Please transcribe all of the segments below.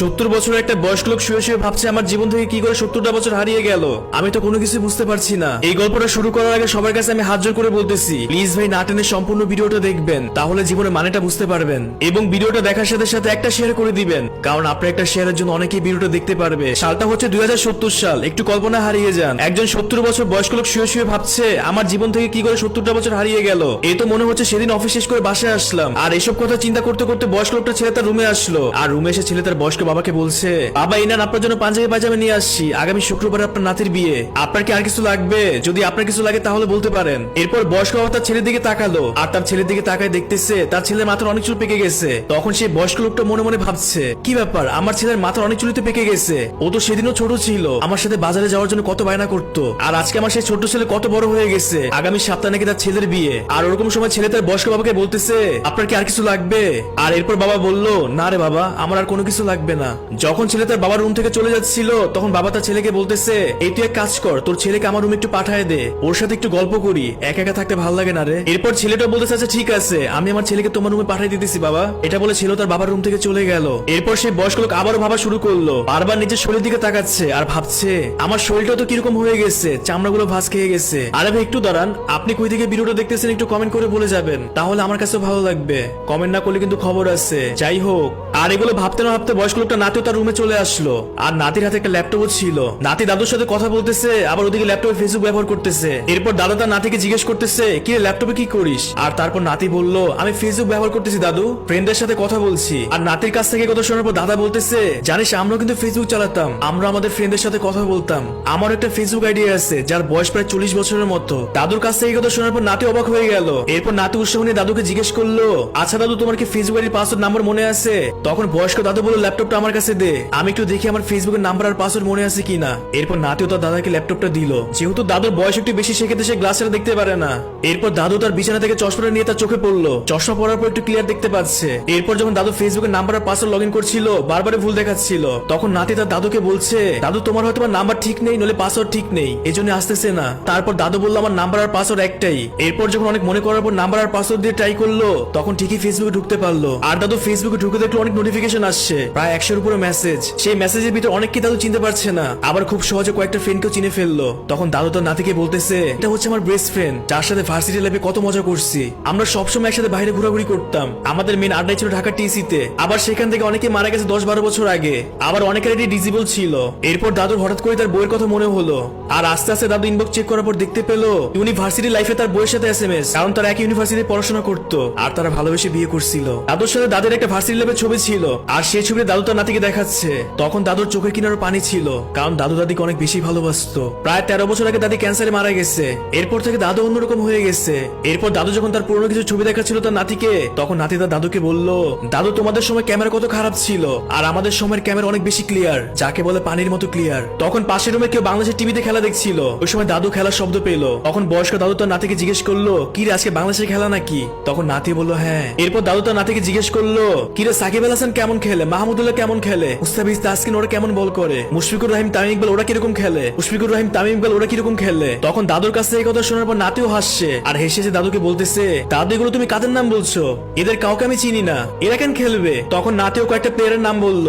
সত্তর বছরের একটা বয়স্ক লোক শুয়ে শুয়ে ভাবছে আমার জীবন থেকে কি করে সত্তরটা বছর হারিয়ে গেল। আমি তো কোনো কিছু বুঝতে পারছি না। এই গল্পটা শুরু করার আগে সবার কাছে আমি হাত জোর করে বলতেছি, প্লিজ ভাই, না টেনে সম্পূর্ণ ভিডিওটা দেখবেন, তাহলে জীবনের মানেটা বুঝতে পারবেন। এবং ভিডিওটা দেখার সাথে সাথে একটা শেয়ার করে দিবেন, কারণ আপনার একটা শেয়ারের জন্য অনেকেই ভিডিওটা দেখতে পারবে। সালটা হচ্ছে দুই হাজার সত্তর সাল, একটু কল্পনা হারিয়ে যান। একজন সত্তর বছর বয়স্ক লোক শুয়ে শুয়ে ভাবছে, আমার জীবন থেকে কি করে সত্তরটা বছর হারিয়ে গেল? এই তো মনে হচ্ছে সেদিন অফিস শেষ করে বাসায় আসলাম। আর এসব কথা চিন্তা করতে করতে বয়স্ক লোকটা ছেলে তার রুমে আসলো। আর রুমে এসে ছেলে তার বয়স্ক বাবাকে বলছে বাবা ইনান আপনার জন্য পাঞ্জাবি পাজামা নিয়ে আসছি। আগামী শুক্রবার আপনার নাতির বিয়ে। আপনার কি আর কিছু লাগবে? যদি আপনার কিছু লাগে তাহলে বলতে পারেন। এরপর বয়স্ক বাবা তার ছেলের দিকে তাকালো। আর তার ছেলের দিকে তাকায় দেখতেছে, তার ছেলের মাথার অনেক চুল পেকে গেছে। তখন সেই বয়স্ক লোকটা মনে মনে ভাবছে, কি ব্যাপার? আমার ছেলের মাথার অনেক চুলিতে পেকে গেছে। ও তো সেদিনও ছোট ছিল। আমার সাথে বাজারে যাওয়ার জন্য কত বায়না করতো। আর আজকে আমার সেই ছোট ছেলে কত বড় হয়ে গেছে। আগামী সপ্তাহে নাকি তার ছেলের বিয়ে। আর ওরকম সময় ছেলে তার বয়স্ক বাবাকে বলতেছে, আপনার কি আর কিছু লাগবে? আর এরপর বাবা বলল, না রে বাবা, আমার আর কোনো কিছু লাগবে না। যখন ছেলে তার বাবার রুম থেকে চলে যাচ্ছিল, তখন বাবা তার ছেলেকে বলতেছে, এই তুই এক কাজ কর, তোর ছেলেকে আমার রুমে একটু পাঠায় দে। ওর সাথে একটু গল্প করি। একা একা থাকতে ভালো লাগে না রে। এরপর ছেলেটা বলতেছে আচ্ছা ঠিক আছে, আমি আমার ছেলেকে তোমার রুমে পাঠিয়ে দিতেছি, বাবা। এটা বলে ছেলে তার বাবার রুম থেকে চলে গেল। এরপর সেই বয়স্ক লোক আবারও ভাবা শুরু করল। বারবার নিজের শরীর দিকে তাকাচ্ছে আর ভাবছে, আমার শরীরটা তো কীরকম হয়ে গেছে, চামড়াগুলো ভাস খেয়ে গেছে। আরে ভাই, একটু দাঁড়ান, আপনি কই থেকে ভিডিওটা দেখতেছেন একটু কমেন্ট করে বলে যাবেন, তাহলে আমার কাছে ভালো লাগবে। কমেন্ট না করলে কিন্তু খবর আছে, যাই হোক। আর এগুলো ভাবতে না ভাবতে বয়স্ক লোকটা নাতিও তার রুমে চলে আসলো। আর নাতির হাতে একটা ল্যাপটপও ছিল। নাতি দাদুর সাথে কথা বলতেছে, আবার ওদিকে ল্যাপটপে ফেসবুক ব্যবহার করতেছে। এরপর দাদা তার নাতিকে জিজ্ঞেস করতেছে কি ল্যাপটপে কি করিস? আর তারপর নাতি বলল, আমি ফেসবুক ব্যবহার করতেছি, দাদু। ফ্রেন্ডের সাথে কথা বলছি। আর নাতির কাছ থেকে কথা শোনার পর দাদা বলতেছে, জানিস, আমরাও কিন্তু ফেসবুক চালাতাম। আমরা আমাদের ফ্রেন্ডের সাথে কথা বলতাম। আমার একটা ফেসবুক আইডি আছে, যার বয়স প্রায় চল্লিশ বছরের মতো। দাদুর কাছ থেকে কথা শোনার পর নাতি অবাক হয়ে গেল। এরপর নাতি উৎসাহ নিয়ে দাদুকে জিজ্ঞেস করল আচ্ছা দাদু, তোমার কি ফেসবুক আইডির পাসওয়ার্ড নাম্বার মনে আছে? তখন বয়স্ক দাদু বলল ল্যাপটপটা আমার কাছে দে। আমি একটু দেখি আমার ফেসবুকের নাম্বার আর পাসওয়ার্ড মনে আছে কিনা। এরপর নাতিও তার দাদাকে ল্যাপটপটা দিল। যেহেতু দাদুর বয়স একটু বেশি, সেক্ষেত্রে সে গ্লাসটা দেখতে পারে না। এরপর দাদু তার বিছানা থেকে চশমাটা নিয়ে তার চোখে পড়ল। চশমা পরার পর একটু ক্লিয়ার দেখতে পাচ্ছে। এরপর যখন দাদু ফেসবুকের নাম্বার আর পাসওয়ার্ড লগ ইন করছিল বারবার ভুল দেখাচ্ছিল। তখন নাতি তার দাদুকে বলছে, দাদু, তোমার হয়তো নাম্বার ঠিক নেই নলে পাসওয়ার্ড ঠিক নেই। এই জন্য আসতেছে না। তারপর দাদু বলল, আমার নাম্বার আর পাসওয়ার্ড একটাই। এরপর যখন অনেক মনে করার পর নাম্বার আর পাসওয়ার্ড দিয়ে ট্রাই করল, তখন ঠিকই ফেসবুকে ঢুকতে পারল। আর দাদু ফেসবুকে ঢুকে দেখল, অনেক নোটিফিকেশন আসছে। প্রায় একশোর উপরে মেসেজ সেই মেসেজের ভিতরে অনেক কি দাদু চিনতে পারছে না। আবার খুব সহজে কয়েকটা ফ্রেন্ডকেও চিনে ফেলল। তখন দাদু তার নাতিকে বলতেছে, এটা হচ্ছে আমার বেস্ট ফ্রেন্ড যার সাথে ভার্সিটি লাইফে কত মজা করছি। আমরা সবসময় একসাথে বাইরে ঘোরাঘুরি করতাম। আমাদের মেন আড্ডাই ছিল ঢাকা টিসিতে আবার সেখান থেকে অনেকে মারা গেছে দশ বারো বছর আগে। আবার অনেকের এটি ডিজিবল ছিল। এরপর দাদুর হঠাৎ করে তার বইয়ের কথা মনে হলো। আর আস্তে আস্তে দাদু ইনবক্স চেক করার পর দেখতে পেল ইউনিভার্সিটি লাইফে তার বইয়ের সাথে এস এম এস কারণ তারা একই ইউনিভার্সিটি পড়াশোনা করতো। আর তারা ভালোবেসে বিয়ে করছিল। দাদুর সাথে দাদের একটা ভার্সিটি লাইফের ছবি ছিল। আর সেই ছবিতে দাদু তার নাতিকে দেখাচ্ছে। তখন দাদুর চোখের কিনারও পানি ছিল, কারণ দাদু দাদিকে অনেক বেশি ভালোবাসতো। প্রায় তেরো বছর আগে দাদি ক্যান্সারে মারা গেছে। এরপর থেকে দাদু অন্যরকম হয়ে গেছে। এরপর দাদু যখন তার পুরনো কিছু ছবি দেখাচ্ছিল তার নাতিকে, তখন নাতি তার দাদুকে বলল, দাদু, তোমাদের সময় ক্যামেরা কত খারাপ ছিল, আর আমাদের সময়ের ক্যামেরা অনেক বেশি ক্লিয়ার যাকে বলে পানির মতো ক্লিয়ার তখন পাশের রুমে কেউ বাংলাদেশের টিভিতে খেলা দেখছিল। ওই সময় দাদু খেলার শব্দ পেল। তখন বয়স্ক দাদু তার নাতিকে জিজ্ঞেস করল, কি রে, আজকে বাংলাদেশের খেলা নাকি? তখন নাতি বলল হ্যাঁ। এরপর দাদু তার নাতিকে জিজ্ঞেস করল, কি রে, সাকিব আল হাসান কেমন খেলে? মাহমুদুল্লাহ কেমন খেলে? মুস্তাফিজ তাসকিন ওরা কেমন বল করে? মুশফিকুর রহিম, তামিম ইকবাল ওরা কীরকম খেলে? মুশফিকুর রহিম, তামিম ইকবাল ওরা কীরকম খেলে? তখন দাদুর কাছে এই কথা শোনার পর নাতিও হাসছে। আর হেসে হেসে দাদুকে বলতেছে, দাদু, এগুলো তুমি কাদের নাম বলছো? এদের কাউকে আমি চিনি না। এরা কেন খেলবে? তখন নাতিও কয়েকটা প্লেয়ারের নাম বলল।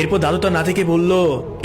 এরপর দাদু তার নাতিকে বলল,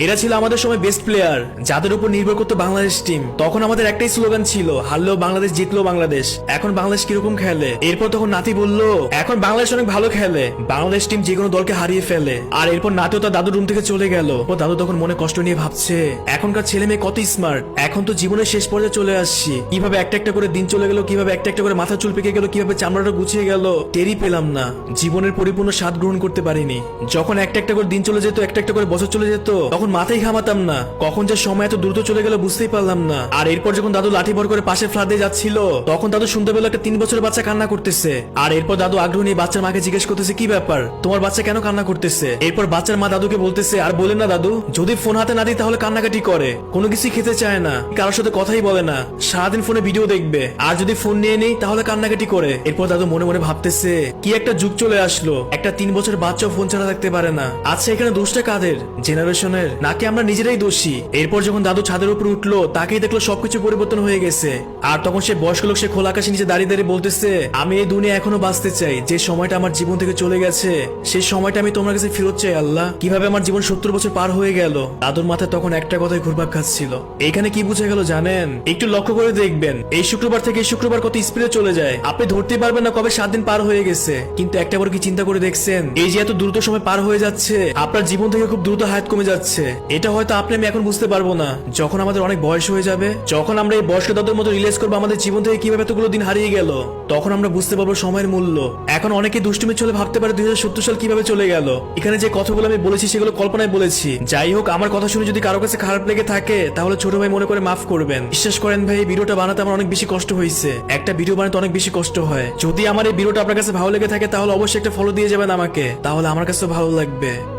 এরা ছিল আমাদের সময় বেস্ট প্লেয়ার যাদের উপর নির্ভর করতো বাংলাদেশ টিম তখন আমাদের একটাই স্লোগান ছিল, হারলেও বাংলাদেশ জিতলেও বাংলাদেশ। এখন বাংলাদেশ কীরকম খেলে? এরপর তখন নাতি বলল, এখন বাংলাদেশ অনেক ভালো খেলে। বাংলাদেশ টিম যে কোনো দলকে হারিয়ে ফেলে। আর এরপর নাতিও তার দাদুর রুম থেকে চলে গেল। ও দাদু তখন মনে কষ্ট নিয়ে ভাবছে, এখনকার ছেলে মেয়ে কত স্মার্ট এখন তো জীবনের শেষ পর্যায়ে চলে আসছি। কীভাবে একটা একটা করে দিন চলে গেল, কীভাবে একটা একটা করে মাথা চুল পেকে গেল, কীভাবে চামড়াটা গুছিয়ে গেল, টেরই পেলাম না। জীবনের পরিপূর্ণ স্বাদ গ্রহণ করতে পারিনি। যখন একটা একটা করে দিন চলে যেত, একটা একটা করে বছর চলে যেত, তখন মাথায় ঘামাতাম না। কখন যে সময় এত দ্রুত চলে গেল বুঝতেই পারলাম না। আর এরপর যখন দাদু লাঠি ভর করে পাশে ফ্ল্যাট দিয়ে যাচ্ছিল, তখন দাদু শুনতে পেল একটা তিন বছরের বাচ্চা কান্না করতেছে। আর এরপর দাদু আগ্রহ নিয়ে বাচ্চার মাকে জিজ্ঞেস করতেছে, কি ব্যাপার? তোমার বাচ্চা কেন কান্না করতেছে? এরপর বাচ্চার মা দাদুকে বলতেছে, আর বলেন না দাদু, যদি ফোন হাতে না দিই তাহলে কান্নাকাটি করে। কোনো কিছু খেতে চায় না, কারোর সাথে কথাই বলে না। সারাদিন ফোনে ভিডিও দেখবে। আর যদি ফোন নিয়ে নেই তাহলে কান্নাকাটি করে। এরপর দাদু মনে মনে ভাবতেছে, কি একটা যুগ চলে আসলো। একটা তিন বছর বাচ্চা ফোন ছাড়া থাকতে পারে না। আচ্ছা এখানে এখানে দোষটা কাদের? জেনারেশনের? নাকি আমরা নিজেরাই দোষী? এরপর যখন দাদু ছাদের উপর উঠল, তাকেই দেখল সবকিছু পরিবর্তন হয়ে গেছে। আর তখন সে বয়স্ক লোক সে খোলা আকাশে নিচে দাঁড়িয়ে দাঁড়িয়ে বলতেছে, আমি এই দুনিয়া এখনও বাঁচতে চাই। যে সময়টা আমার জীবন থেকে চলে গেছে সেই সময়টা আমি তোমার কাছে ফেরত চাই, আল্লাহ। কীভাবে আমার জীবন সত্তর বছর পার হয়ে গেল? দাদুর মাথায় তখন একটা কথাই ঘুরপাক খাচ্ছিল। এখানে কি বুঝে গেল জানেন? একটু লক্ষ্য করে দেখবেন, এই শুক্রবার থেকে শুক্রবার কত স্পিডে চলে যায়। আপনি ধরতে পারবেন না কবে সাত দিন পার হয়ে গেছে। কিন্তু একটা বার কি চিন্তা করে দেখছেন? এই যে এত দ্রুত সময় পার হয়ে যাচ্ছে আপনার জীবন থেকে খুব দ্রুত হায়াত কমে যাচ্ছে। এটা হয়তো আপনি, আমি এখন বুঝতে পারব না। যখন আমাদের অনেক বয়স হয়ে যাবে, যখন আমরা এই বয়স্ক দাদুর মতো রিলেজ করব আমাদের জীবন থেকে কীভাবে এতগুলো দিন হারিয়ে গেল, তখন আমরা বুঝতে পারব সময়ের মূল্য। এখন অনেকে দুষ্টুমি চলে ভাবতে পারে দুই হাজার সত্তর সাল কীভাবে চলে গেল। এখানে যে কথাগুলো আমি বলেছি, সেগুলো কল্পনায় বলেছি। যাই হোক, আমার কথা শুনে যদি কারও কাছে খারাপ লেগে থাকে, তাহলে ছোট ভাই মনে করে মাফ করবেন। বিশ্বাস করেন ভাই, এই ভিডিওটা বানাতে আমার অনেক বেশি কষ্ট হয়েছে। একটা ভিডিও বানাতে অনেক বেশি কষ্ট হয়। যদি আমার এই ভিডিওটা আপনার কাছে ভালো লেগে থাকে, তাহলে অবশ্যই একটা ফলো দিয়ে যাবেন আমাকে। তাহলে আমার কাছে ভালো লাগবে।